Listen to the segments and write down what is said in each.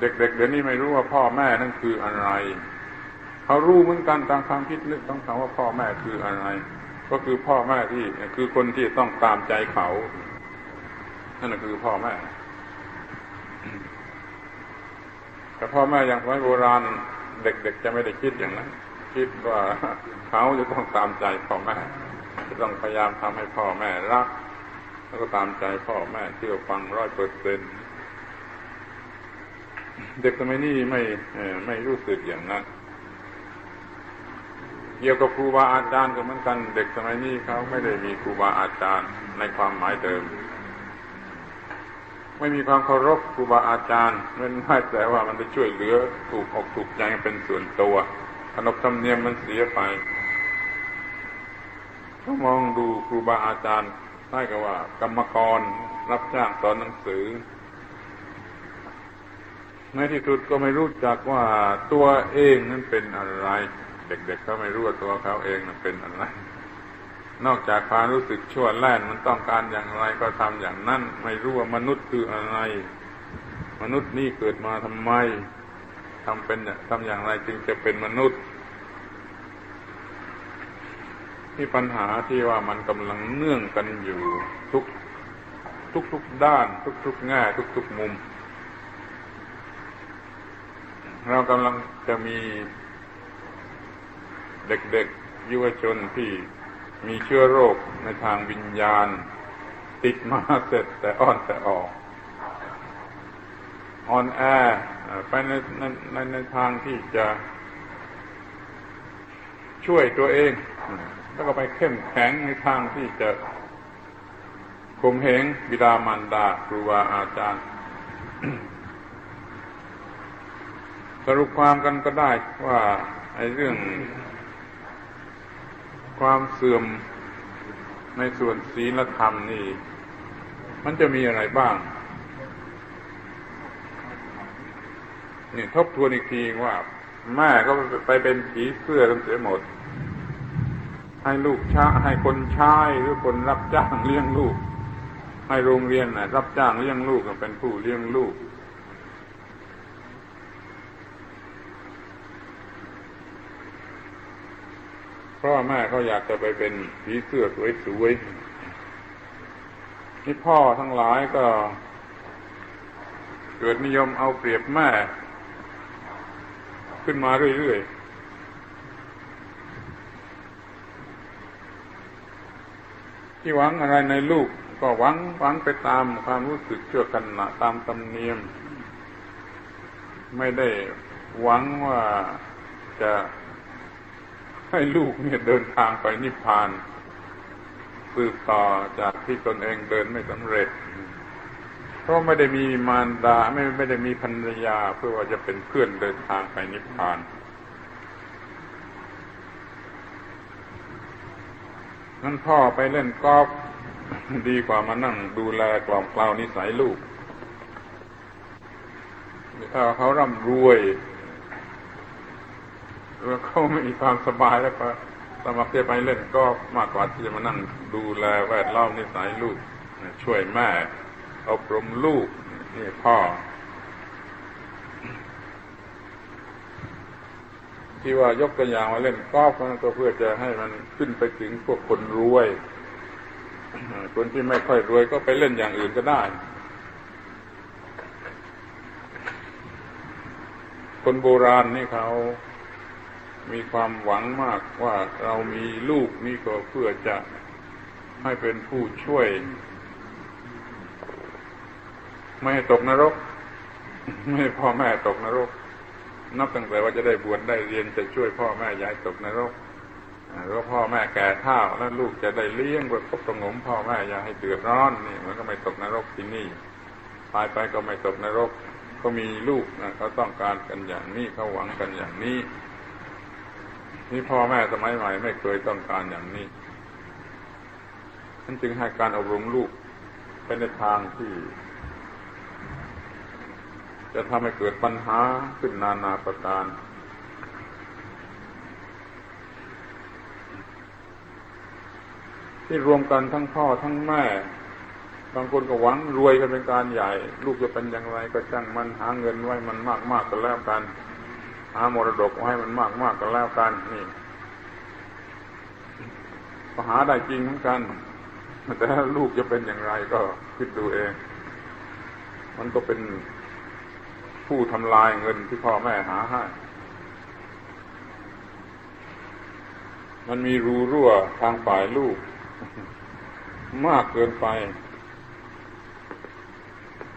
เด็กๆเดี๋ยวนี้ไม่รู้ว่าพ่อแม่นั่นคืออะไร เขารู้เหมือนกันตามความคิดนึกต้องคำว่าพ่อแม่คืออะไร ก็คือพ่อแม่ที่คือคนที่ต้องตามใจเขานั่นคือพ่อแม่ แต่พ่อแม่อย่างสมัยโบราณ เด็กๆจะไม่ได้คิดอย่างนั้น คิดว่าเขาจะต้องตามใจพ่อแม่จะต้องพยายามทำให้พ่อแม่รัก แล้วก็ตามใจพ่อแม่เชื่อฟังร้อยเปอร์เซ็นต์ เด็กสมัยนี้ไม่ไม่รู้สึกอย่างนั้นเกี่ยวกับครูบาอาจารย์ก็เหมือนกัน เด็กสมัยนี้เขาไม่ได้มีครูบาอาจารย์ในความหมายเดิม ไม่มีความเคารพครูบาอาจารย์มันไม่แต่ว่ามันจะช่วยเหลือถูกอกถูกใจเป็นส่วนตัวขนบธรรมเนียมมันเสียไปถ้ามองดูครูบาอาจารย์ใช่กับว่า กรรมกรรับจ้างสอนหนังสือ ในที่สุดก็ไม่รู้จักว่าตัวเองนั้นเป็นอะไร เด็กๆเขาไม่รู้ว่าตัวเขาเองนั้นเป็นอะไร นอกจากความรู้สึกชั่วแล่นมันต้องการอย่างไรก็ทำอย่างนั้น ไม่รู้ว่ามนุษย์คืออะไร มนุษย์นี่เกิดมาทำไมทำเป็นทำอย่างไรจึงจะเป็นมนุษย์ที่ปัญหาที่ว่ามันกำลังเนื่องกันอยู่ทุกทุกทุกด้าน ทุกทุกแง่ทุกทุกมุม เรากำลังจะมีเด็กๆยุวชนที่มีเชื้อโรคในทางวิญญาณ ติดมาเสร็จแต่อ่อนแต่ออกอ่อนแอไปในในในในทางที่จะช่วยตัวเอง แล้วก็ไปเข้มแข็งในทางที่จะข่มเหงบิดามารดาครูบาอาจารย์ สรุปความกันก็ได้ว่าไอ้เรื่องความเสื่อมในส่วนศีลธรรมนี่ มันจะมีอะไรบ้างนี่ทบทวนอีกทีว่า แม่ก็ไปเป็นผีเสื้อกันเสียหมด ให้ลูกช้าให้คนใช้หรือคนรับจ้างเลี้ยงลูก ให้โรงเรียนนะรับจ้างเลี้ยงลูกเป็นผู้เลี้ยงลูก ราะแม่เขาอยากจะไปเป็นผีเสื้อสวยๆนี่พ่อทั้งหลายก็ เกิดนิยมเอาเปรียบแม่ ขึ้นมาเรื่อยๆที่หวังอะไรในลูกก็หวังหวังไปตามความรู้สึกเชื่อกันนะตามตำเนียม ไม่ได้หวังว่าจะ ให้ลูกเนี่ยเดินทางไปนิพพานสืบต่อจากที่ตนเองเดินไม่สำเร็จ เพราะไม่ได้มีมารดาไม่ไม่ได้มีภรรยาเพื่อว่าจะเป็นเพื่อนเดินทางไปนิพพานนั้นพ่อไปเล่นกอล์ฟดีกว่ามานั่งดูแลกล่อมกล่าวนิสัยลูกถ้าเขาร่ำรวย เขาไม่มีความสบายแล้วก็สมัครจะไปเล่นก็มากกว่าที่จะมานั่งดูแลแวดล้อมนิสัยลูก ช่วยแม่อบรมลูกนี่พ่อ ที่ว่ายกตัวอย่างมาเล่นกอล์ฟก็เพื่อจะให้มันขึ้นไปถึงพวกคนรวย คนที่ไม่ค่อยรวยก็ไปเล่นอย่างอื่นก็ได้คนโบราณนี่เขา มีความหวังมากว่าเรามีลูกนี่ก็เพื่อจะให้เป็นผู้ช่วย ไม่ให้ตกนรก ไม่ให้พ่อแม่ตกนรก นับตั้งแต่ว่าจะได้บวชได้เรียนจะช่วยพ่อแม่ย้ายตกนรกแล้วพ่อแม่แก่เท่าแล้วลูกจะได้เลี้ยงประคบประงมพ่อแม่อย่าให้เดือดร้อนนี่มันก็ไม่ตกนรกที่นี่ตายไปก็ไม่ตกนรกเขามีลูกนะเขาต้องการกันอย่างนี้เขาหวังกันอย่างนี้ นี่พ่อแม่สมัยใหม่ไม่เคยต้องการอย่างนี้ฉันจึงให้การอบรมลูกเป็นในทางที่ จะทำให้เกิดปัญหาขึ้นนานาประการที่รวมกันทั้งพ่อทั้งแม่ บางคนก็หวังรวยกันเป็นการใหญ่ ลูกจะเป็นอย่างไรก็ช่างมันหาเงินไว้มันมากมากกันแล้วกัน หามรดกไว้มันมากมากกันแล้วกันนี่ก็หาได้จริงเหมือนกัน แต่ลูกจะเป็นอย่างไรก็คิดดูเอง มันก็เป็นผู้ทำลายเงินที่พ่อแม่หาให้ มันมีรูรั่วทางฝ่ายลูก มากเกินไป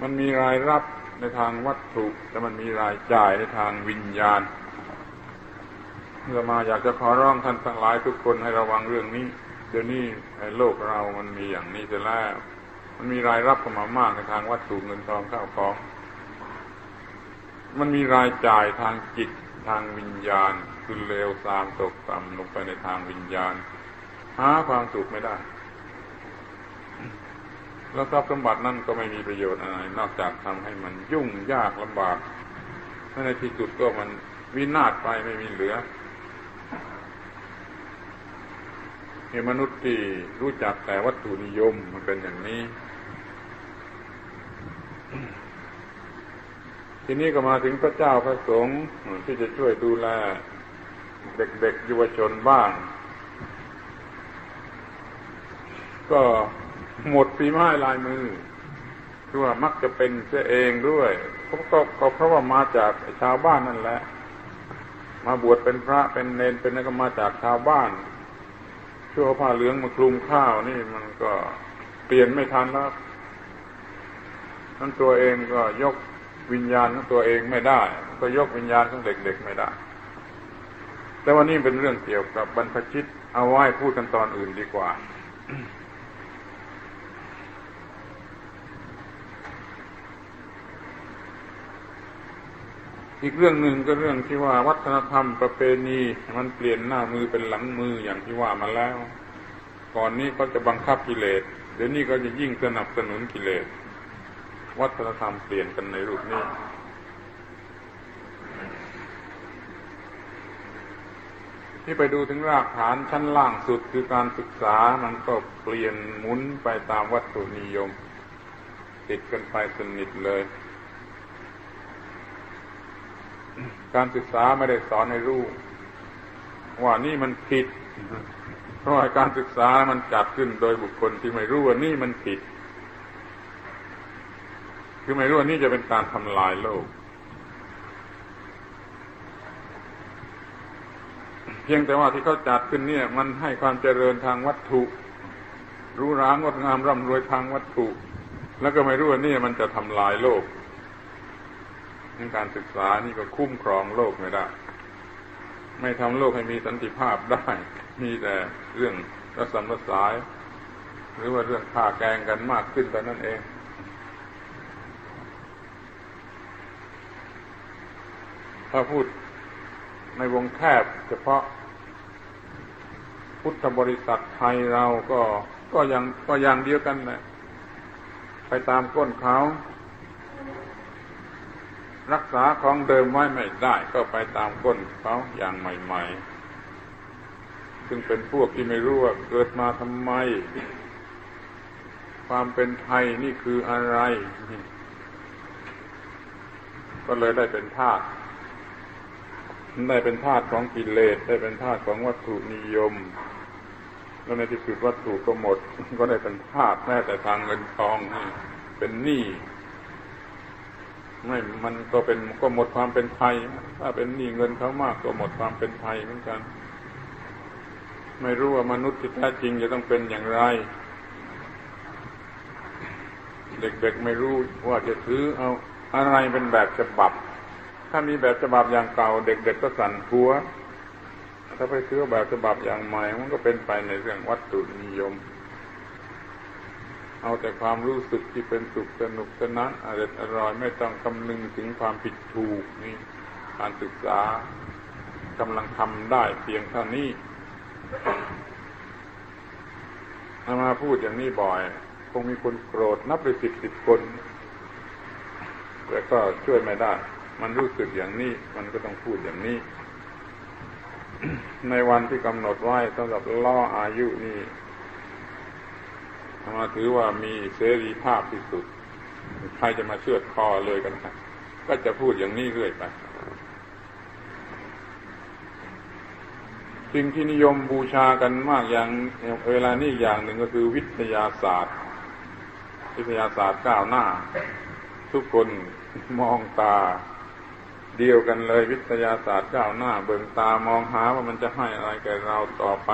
มันมีรายรับ ในทางวัตถุ แต่มันมีรายจ่ายในทางวิญญาณเรามาอยากจะขอร้องท่านทั้งหลายทุกคนให้ระวังเรื่องนี้ เดี๋ยวนี้โลกเรามันมีอย่างนี้จะแล้ว มันมีรายรับเข้ามามากในทางวัตถุเงินทองข้าวของ มันมีรายจ่ายทางจิตทางวิญญาณคือเลวทรามตกต่ำลงไปในทางวิญญาณ หาความสุขไม่ได้ แล้วทรัพย์สมบัตินั่นก็ไม่มีประโยชน์อะไร นอกจากทำให้มันยุ่งยากลำบากในที่สุดก็มันวินาศไปไม่มีเหลือเห็นมนุษย์ที่รู้จักแต่วัตถุนิยมมันเป็นอย่างนี้ ทีนี้ก็มาถึงพระเจ้าพระสงฆ์ที่จะช่วยดูแลเด็กๆเยาวชนบ้าง ก็ หมดฝีไม้ลายมือคือว่ามักจะเป็นเสียเองด้วยก็ก็เพราะว่ามาจากชาวบ้านนั่นแหละ มาบวชเป็นพระเป็นเนนเป็นนั่นก็มาจากชาวบ้านชั่วผ้าเหลืองมาคลุมข้าวนี่มันก็เปลี่ยนไม่ทันแล้วนั่นตัวเองก็ยกวิญญาณของตัวเองไม่ได้ ก็ยกวิญญาณของเด็กๆไม่ได้ แต่ว่านี่เป็นเรื่องเกี่ยวกับบรรพชิตเอาไว้พูดกันตอนอื่นดีกว่า อีกเรื่องหนึ่งก็เรื่องที่ว่าวัฒนธรรมประเพณีมันเปลี่ยนหน้ามือเป็นหลังมืออย่างที่ว่ามาแล้ว ก่อนนี้เขาจะบังคับกิเลสเดี๋ยวนี้ก็จะยิ่งสนับสนุนกิเลส วัฒนธรรมเปลี่ยนกันในรูปนี้ที่ไปดูถึงรากฐานชั้นล่างสุดคือการศึกษามันก็เปลี่ยนหมุนไปตามวัตถุนิยม ติดกันไปสนิทเลย การศึกษาไม่ได้สอนให้รู้ ว่านี่มันผิด เพราะการศึกษามันจัดขึ้นโดยบุคคลที่ไม่รู้ว่านี่มันผิด คือไม่รู้ว่านี่จะเป็นการทำลายโลก เพียงแต่ว่าที่เขาจัดขึ้นเนี่ย มันให้ความเจริญทางวัตถุรู้ร้างงดงามร่ำรวยทางวัตถุ แล้วก็ไม่รู้ว่านี่มันจะทำลายโลก การศึกษานี่ก็คุ้มครองโลกไม่ได้ ไม่ทำโลกให้มีสันติภาพได้ มีแต่เรื่องระสำระสาย หรือว่าเรื่องฆ่าแกงกันมากขึ้นแต่นั่นเองถ้าพูดในวงแคบเฉพาะพุทธบริษัทไทยเราก็ก็ยังก็อย่างเดียวกันแหละไปตามก้นเขา รักษาของเดิมไว้ไม่ได้ ก็ไปตามก้นเขาอย่างใหม่ ๆ ซึ่งเป็นพวกที่ไม่รู้ว่าเกิดมาทำไม ความเป็นไทยนี่คืออะไร ก็เลยได้เป็นทาสได้เป็นทาสของกิเลสได้เป็นทาสของวัตถุนิยม แล้วในที่สุดวัตถุก็หมด ก็ได้เป็นทาสแม้แต่ทางเงินทองนี่เป็นหนี้ ไม่มันก็เป็นก็หมดความเป็นไทยถ้าเป็นหนี้เงินเขามากก็หมดความเป็นไทยเหมือนกัน ไม่รู้ว่ามนุษย์ที่แท้จริงจะต้องเป็นอย่างไร เด็กๆไม่รู้ว่าจะถือเอาอะไรเป็นแบบฉบับ ถ้ามีแบบฉบับอย่างเก่า เด็ก ๆก็สั่นหัว ถ้าไปซื้อแบบฉบับอย่างใหม่มันก็เป็นไปในเรื่องวัตถุนิยม เอาแต่ความรู้สึกที่เป็นสุขสนุกสนานอร่อยอร่อยไม่ต้องคำนึงถึงความผิดถูกนี่การศึกษากำลังทำได้เพียงเท่านี้ามาพูดอย่างนี้บ่อย คงมีคนโกรธนับไปสิบสิบคน แต่ก็ช่วยไม่ได้ มันรู้สึกอย่างนี้ มันก็ต้องพูดอย่างนี้ ในวันที่กำหนดไว้สำหรับล่ออายุนี่ มาถือว่ามีเสรีภาพที่สุด ใครจะมาเชือดคอเลยกันนะก็จะพูดอย่างนี้เรื่อยไปสิ่งที่นิยมบูชากันมากอย่างเวลานี้อย่างหนึ่งก็คือวิทยาศาสตร์ วิทยาศาสตร์ก้าวหน้า ทุกคนมองตา เดียวกันเลยวิทยาศาสตร์ก้าวหน้า เบิ่งตามองหาว่ามันจะให้อะไรแก่เราต่อไป